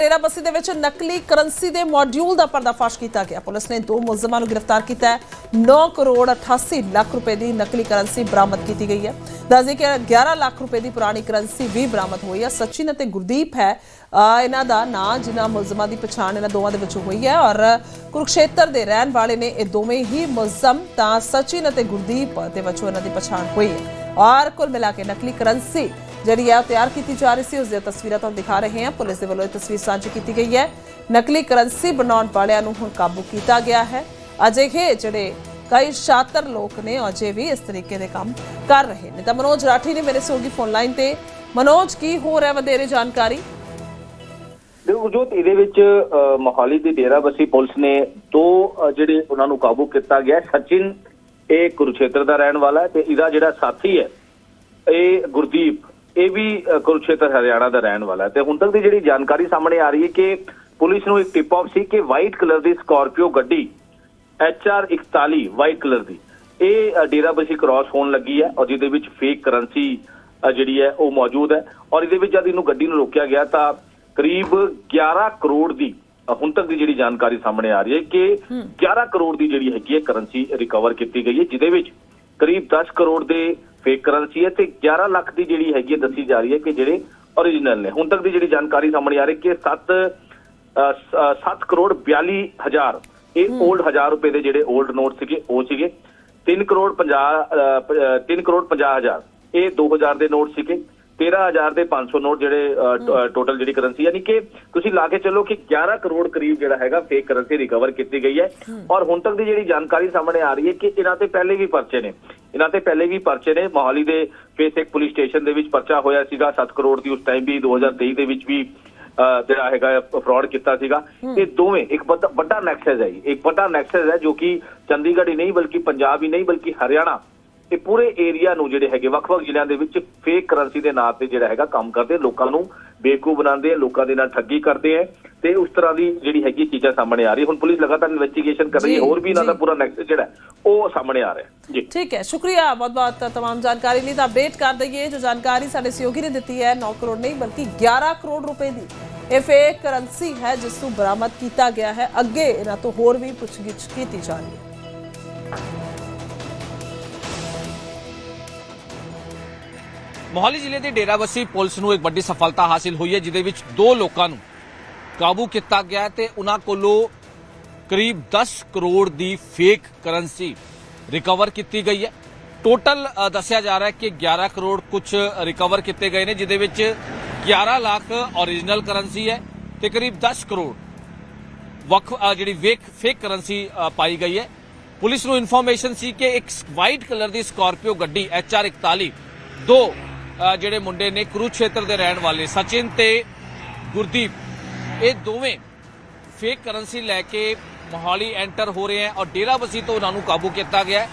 ਡੇਰਾਬੱਸੀ ਦੇ ਵਿੱਚ ਨਕਲੀ ਕਰੰਸੀ ਦੇ ਮੋਡਿਊਲ ਦਾ ਪਰਦਾਫਾਸ਼ ਕੀਤਾ ਗਿਆ। ਪੁਲਿਸ ਨੇ ਦੋ ਮੁਲਜ਼ਮਾਂ ਨੂੰ ਗ੍ਰਿਫਤਾਰ ਕੀਤਾ ਹੈ। 9 ਕਰੋੜ 88 ਲੱਖ ਰੁਪਏ ਦੀ ਨਕਲੀ ਕਰੰਸੀ ਬਰਾਮਦ ਕੀਤੀ ਗਈ ਹੈ। ਦੱਸਦੇ ਕਿ 11 ਲੱਖ ਰੁਪਏ ਦੀ ਪੁਰਾਣੀ ਕਰੰਸੀ ਵੀ ਬਰਾਮਦ ਹੋਈ ਹੈ। ਸਚਿਨ ਅਤੇ ਗੁਰਦੀਪ ਹੈ। ਇਹਨਾਂ ਦਾ ਨਾਂ, ਜਿਨ੍ਹਾਂ ਮੁਲਜ਼ਮਾਂ ਦੀ ਪਛਾਣ ਇਹਨਾਂ ਦੋਵਾਂ ਦੇ ਵਿੱਚ ਹੋਈ ਹੈ ਔਰ ਕੁਰਕਸ਼ੇਤਰ ਦੇ ਰਹਿਣ ਵਾਲੇ ਨੇ ਇਹ ਦੋਵੇਂ ਹੀ ਮੁਲਜ਼ਮ, ਤਾਂ ਸਚਿਨ ਅਤੇ ਗੁਰਦੀਪ ਦੇ ਵਿੱਚੋਂ ਇਹਨਾਂ ਦੀ ਪਛਾਣ ਹੋਈ ਹੈ। ਔਰ ਕੁੱਲ ਮਿਲਾ ਕੇ ਨਕਲੀ ਕਰੰਸੀ ਜਿਹੜੀ ਹੈ ਉਹ ਤਿਆਰ ਕੀਤੀ ਜਾ ਰਹੀ ਸੀ, ਉਸ ਦੀਆਂ ਤਸਵੀਰਾਂ ਤੁਹਾਨੂੰ ਦਿਖਾ ਰਹੇ ਹਾਂ। ਪੁਲਿਸ ਦੇ ਵੱਲੋਂ ਇਹ ਤਸਵੀਰ ਸਾਂਝੀ ਕੀਤੀ ਗਈ ਹੈ। ਨਕਲੀ ਕਰੰਸੀ ਬਣਾਉਣ ਵਾਲਿਆਂ ਨੂੰ ਹੁਣ ਕਾਬੂ ਕੀਤਾ ਗਿਆ ਹੈ। ਅਜਿਹੇ ਜਿਹੜੇ ਕਈ ਸ਼ਾਤਰ ਲੋਕ ਨੇ ਅਜੇ ਵੀ ਇਸ ਤਰੀਕੇ ਦੇ ਕੰਮ ਕਰ ਰਹੇ ਨੇ। ਤਾਂ ਮਨੋਜ ਰਾਠੀ ਨੇ ਮੇਰੇ ਸੋਗੀ ਫੋਨ ਲਾਈਨ ਤੇ। ਮਨੋਜ, ਕੀ ਹੋ ਰਿਹਾ ਵਧੇਰੇ ਜਾਣਕਾਰੀ? ਜੋਤ, ਇਹਦੇ ਵਿੱਚ ਮੋਹਾਲੀ ਦੀ ਡੇਰਾਬੱਸੀ ਪੁਲਿਸ ਨੇ ਦੋ ਜਿਹੜੇ ਉਹਨਾਂ ਨੂੰ ਕਾਬੂ ਕੀਤਾ ਗਿਆ ਸਚਿਨ, ਇਹ ਕੁਰੂਕਸ਼ੇਤਰ ਦਾ ਰਹਿਣ ਵਾਲਾ ਹੈ ਤੇ ਇਹਦਾ ਜਿਹੜਾ ਸਾਥੀ ਹੈ, ਇਹ ਗੁਰਦੀਪ ਇਹ ਵੀ ਕੁਰੂਕਸ਼ੇਤਰ ਹਰਿਆਣਾ ਦਾ ਰਹਿਣ ਵਾਲਾ ਹੈ। ਤੇ ਹੁਣ ਤੱਕ ਦੀ ਜਿਹੜੀ ਜਾਣਕਾਰੀ ਸਾਹਮਣੇ ਆ ਰਹੀ ਹੈ ਕਿ ਪੁਲਿਸ ਨੂੰ ਇੱਕ ਟਿਪ ਆਫ ਸੀ ਕਿ ਵਾਈਟ ਕਲਰ ਦੀ ਸਕਾਰਪੀਓ ਗੱਡੀ HR 41 ਵਾਈਟ ਕਲਰ ਦੀ। ਇਹ ਡੇਰਾਬੱਸੀ ਕ੍ਰਾਸ ਹੋਣ ਲੱਗੀ ਹੈ ਔਰ ਜਿਹਦੇ ਵਿੱਚ ਫੇਕ ਕਰੰਸੀ ਜਿਹੜੀ ਹੈ ਉਹ ਮੌਜੂਦ ਹੈ। ਔਰ ਇਹਦੇ ਵਿੱਚ ਜਦ ਇਹਨੂੰ ਗੱਡੀ ਨੂੰ ਰੋਕਿਆ ਗਿਆ ਤਾਂ ਕਰੀਬ 11 ਕਰੋੜ ਦੀ ਹੁਣ ਤੱਕ ਦੀ ਜਿਹੜੀ ਜਾਣਕਾਰੀ ਸਾਹਮਣੇ ਆ ਰਹੀ ਹੈ ਕਿ 11 ਕਰੋੜ ਦੀ ਜਿਹੜੀ ਹੈਗੀ ਹੈ ਕਰੰਸੀ ਰਿਕਵਰ ਕੀਤੀ ਗਈ ਹੈ ਜਿਹਦੇ ਵਿੱਚ ਕਰੀਬ 10 ਕਰੋੜ ਦੇ ਫੇਕ ਕਰੰਸੀ ਹੈ ਤੇ 11 ਲੱਖ ਦੀ ਜਿਹੜੀ ਹੈਗੀ ਹੈ ਦੱਸੀ ਜਾ ਰਹੀ ਹੈ ਕਿ ਜਿਹੜੇ ਓਰੀਜਨਲ ਨੇ। ਹੁਣ ਤੱਕ ਦੀ ਜਿਹੜੀ ਜਾਣਕਾਰੀ ਸਾਹਮਣੇ ਆ ਰਹੀ ਕਿ 7 7 ਕਰੋੜ 42 ਹਜ਼ਾਰ ਇਹ 올ਡ 1000 ਰੁਪਏ ਦੇ ਜਿਹੜੇ 올ਡ ਨੋਟ ਸੀਗੇ ਉਹ ਸੀਗੇ। 3 ਕਰੋੜ 50 3 ਕਰੋੜ 50 ਹਜ਼ਾਰ ਇਹ 2000 ਦੇ ਨੋਟ ਸੀਗੇ। 13000 ਦੇ 500 ਨੋਟ ਜਿਹੜੇ ਟੋਟਲ ਜਿਹੜੀ ਕਰੰਸੀ ਯਾਨੀ ਕਿ ਤੁਸੀਂ ਲਾ ਕੇ ਚੱਲੋ ਕਿ 11 ਕਰੋੜ ਕਰੀਬ ਜਿਹੜਾ ਹੈਗਾ ਫੇਕ ਕਰੰਸੀ ਰਿਕਵਰ ਕੀਤੀ ਗਈ ਹੈ। ਔਰ ਹੁਣ ਤੱਕ ਦੀ ਜਿਹੜੀ ਜਾਣਕਾਰੀ ਸਾਹਮਣੇ ਆ ਰਹੀ ਹੈ ਕਿ ਇਹਨਾਂ ਤੇ ਪਹਿਲੇ ਵੀ ਪਰਚੇ ਨੇ। ਇਹਨਾਂ ਤੇ ਪਹਿਲੇ ਵੀ ਪਰਚੇ ਨੇ। ਮੋਹਾਲੀ ਦੇ ਫੇਸ ਇੱਕ ਪੁਲਿਸ ਸਟੇਸ਼ਨ ਦੇ ਵਿੱਚ ਪਰਚਾ ਹੋਇਆ ਸੀਗਾ। 7 ਕਰੋੜ ਦੀ ਉਸ ਟਾਈਮ ਵੀ 2023 ਦੇ ਵਿੱਚ ਵੀ ਜਿਹੜਾ ਹੈਗਾ ਫਰਾਡ ਕੀਤਾ ਸੀਗਾ। ਇਹ ਦੋਵੇਂ ਇੱਕ ਵੱਡਾ- ਵੱਡਾ ਨੈਕਸਸ ਹੈ ਜੀ। ਇੱਕ ਵੱਡਾ ਨੈਕਸਸ ਹੈ ਜੋ ਕਿ ਚੰਡੀਗੜ੍ਹ ਹੀ ਨਹੀਂ ਬਲਕਿ ਪੰਜਾਬ ਹੀ ਨਹੀਂ ਬਲਕਿ ਹਰਿਆਣਾ ਇਹ ਪੂਰੇ ਏਰੀਆ ਨੂੰ ਜਿਹੜੇ ਹੈਗੇ ਵੱਖ-ਵੱਖ ਜ਼ਿਲ੍ਹਿਆਂ ਦੇ ਵਿੱਚ ਫੇਕ ਕਰੰਸੀ ਦੇ ਨਾਂ ਤੇ ਜਿਹੜਾ ਹੈਗਾ ਕੰਮ ਕਰਦੇ ਲੋਕਾਂ ਨੂੰ। ਬੇਵਕੂਫ ਬਣਾਉਂਦੇ ਆ ਲੋਕਾਂ ਦੇ ਨਾਲ ਠੱਗੀ ਕਰਦੇ ਆ ਤੇ ਉਸ ਤਰ੍ਹਾਂ ਦੀ ਜਿਹੜੀ ਹੈਗੀ ਚੀਜ਼ਾਂ ਸਾਹਮਣੇ ਆ ਰਹੀ ਹੁਣ ਪੁਲਿਸ ਲਗਾਤਾਰ ਇਨਵੈਸਟੀਗੇਸ਼ਨ ਕਰ ਰਹੀ ਹੈ ਜੀ, ਹੋਰ ਵੀ ਇਹਨਾਂ ਦਾ ਜੀ। ਪੂਰਾ ਨੈਕਸਸ ਜਿਹੜਾ ਹੈ, ਉਹ ਸਾਹਮਣੇ ਆ ਰਿਹਾ ਹੈ ਜੀ ਠੀਕ ਹੈ ਸ਼ੁਕਰੀਆ ਬਹੁਤ ਬਹੁਤ तमाम ਜਾਣਕਾਰੀ ਲਈ ਤਾਂ ਅਪਡੇਟ ਕਰ ਦਈਏ ਜੋ ਜਾਣਕਾਰੀ ਸਾਡੇ ਸਹਿਯੋਗੀ ਨੇ ਦਿੱਤੀ ਹੈ 9 ਕਰੋੜ ਨਹੀਂ ਬਲਕਿ 11 ਕਰੋੜ ਰੁਪਏ ਦੀ ਇਹ ਫੇਕ ਕਰੰਸੀ ਹੈ ਜਿਸ ਨੂੰ ਬਰਾਮਦ ਕੀਤਾ ਗਿਆ ਹੈ ਅੱਗੇ ਇਹਨਾਂ ਤੋਂ ਹੋਰ ਵੀ ਪੁੱਛਗਿੱਛ ਕੀਤੀ ਜਾ ਰਹੀ ਹੈ ਮੋਹਾਲੀ ਜ਼ਿਲ੍ਹੇ ਦੇ ਡੇਰਾਬੱਸੀ ਪੁਲਿਸ ਨੂੰ ਇੱਕ ਵੱਡੀ ਸਫਲਤਾ ਹਾਸਿਲ ਹੋਈ ਹੈ, ਜਿਹਦੇ ਵਿੱਚ ਦੋ ਲੋਕਾਂ ਨੂੰ ਕਾਬੂ ਕੀਤਾ ਗਿਆ ਹੈ ਤੇ ਉਹਨਾਂ ਕੋਲੋਂ ਕਰੀਬ 10 ਕਰੋੜ ਦੀ ਫੇਕ ਕਰੰਸੀ ਰਿਕਵਰ ਕੀਤੀ ਗਈ ਹੈ। ਟੋਟਲ ਦੱਸਿਆ ਜਾ ਰਿਹਾ ਹੈ ਕਿ 11 ਕਰੋੜ ਕੁਝ ਰਿਕਵਰ ਕੀਤੇ ਗਏ ਨੇ, ਜਿਹਦੇ ਵਿੱਚ 11 ਲੱਖ origignal ਕਰੰਸੀ ਹੈ ਤੇ ਕਰੀਬ 10 ਕਰੋੜ ਵੱਖ ਜਿਹੜੀ ਵੇਕ ਫੇਕ ਕਰੰਸੀ ਪਾਈ ਗਈ ਹੈ। ਪੁਲਿਸ ਨੂੰ ਇਨਫੋਰਮੇਸ਼ਨ ਸੀ ਕਿ ਇੱਕ ਵਾਈਟ ਕਲਰ ਦੀ ਸਕਾਰਪੀਓ ਗੱਡੀ HR41 ਦੋ ਜਿਹੜੇ ਮੁੰਡੇ ਨੇ ਕੁਰੂਕਸ਼ੇਤਰ ਦੇ ਰਹਿਣ ਵਾਲੇ ਸਚਿਨ ਤੇ ਗੁਰਦੀਪ, ਇਹ ਦੋਵੇਂ ਫੇਕ ਕਰੰਸੀ ਲੈ ਕੇ ਮੋਹਾਲੀ ਐਂਟਰ ਹੋ ਰਹੇ ਹਨ ਔਰ ਡੇਰਾਬੱਸੀ ਤੋਂ ਉਹਨਾਂ ਨੂੰ ਕਾਬੂ ਕੀਤਾ ਗਿਆ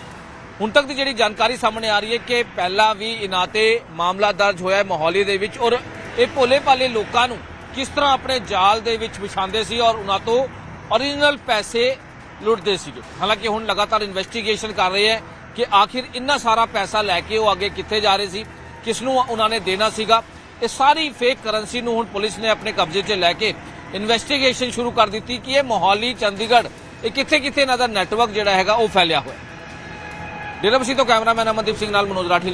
ਹੁਣ ਤੱਕ ਦੀ ਜਿਹੜੀ ਜਾਣਕਾਰੀ ਸਾਹਮਣੇ ਆ ਰਹੀ ਹੈ ਕਿ ਪਹਿਲਾਂ ਵੀ ਇਹਨਾਂ ਤੇ ਮਾਮਲਾ ਦਰਜ ਹੋਇਆ ਹੈ ਮੋਹਾਲੀ ਦੇ ਵਿੱਚ ਔਰ ਇਹ ਭੋਲੇ ਭਾਲੇ ਲੋਕਾਂ ਨੂੰ ਕਿਸ ਤਰ੍ਹਾਂ ਆਪਣੇ ਜਾਲ ਦੇ ਵਿੱਚ ਵਿਛਾਉਂਦੇ ਸੀ ਔਰ ਉਹਨਾਂ ਤੋਂ origignal ਪੈਸੇ ਲੁੱਟਦੇ ਸੀਗੇ। ਹਾਲਾਂਕਿ ਹੁਣ ਲਗਾਤਾਰ ਇਨਵੈਸਟੀਗੇਸ਼ਨ ਕਰ ਰਹੇ ਹੈ ਕਿ ਆਖਿਰ ਇੰਨਾ ਸਾਰਾ ਪੈਸਾ ਲੈ ਕੇ ਉਹ ਅੱਗੇ ਕਿੱਥੇ ਜਾ ਰਹੇ ਸੀ। ਕਿਸ ਨੂੰ ਉਹਨਾਂ ਨੇ ਦੇਣਾ ਸੀਗਾ। ਇਹ ਸਾਰੀ ਫੇਕ ਕਰੰਸੀ ਨੂੰ ਹੁਣ ਪੁਲਿਸ ਨੇ ਆਪਣੇ ਕਬਜ਼ੇ 'ਚ ਲੈ ਕੇ ਇਨਵੈਸਟੀਗੇਸ਼ਨ ਸ਼ੁਰੂ ਕਰ ਦਿੱਤੀ ਕਿ ਇਹ ਮੋਹਾਲੀ, ਚੰਡੀਗੜ੍ਹ, ਇਹ ਕਿੱਥੇ ਕਿੱਥੇ ਇਹਨਾਂ ਦਾ ਨੈਟਵਰਕ ਜਿਹੜਾ ਹੈਗਾ ਉਹ ਫੈਲਿਆ ਹੋਇਆ। ਡੇਰਾਬੱਸੀ ਤੋਂ ਕੈਮਰਾਮੈਨ ਅਮਨਦੀਪ ਸਿੰਘ ਨਾਲ ਮਨੋਜ ਰਾਠੀ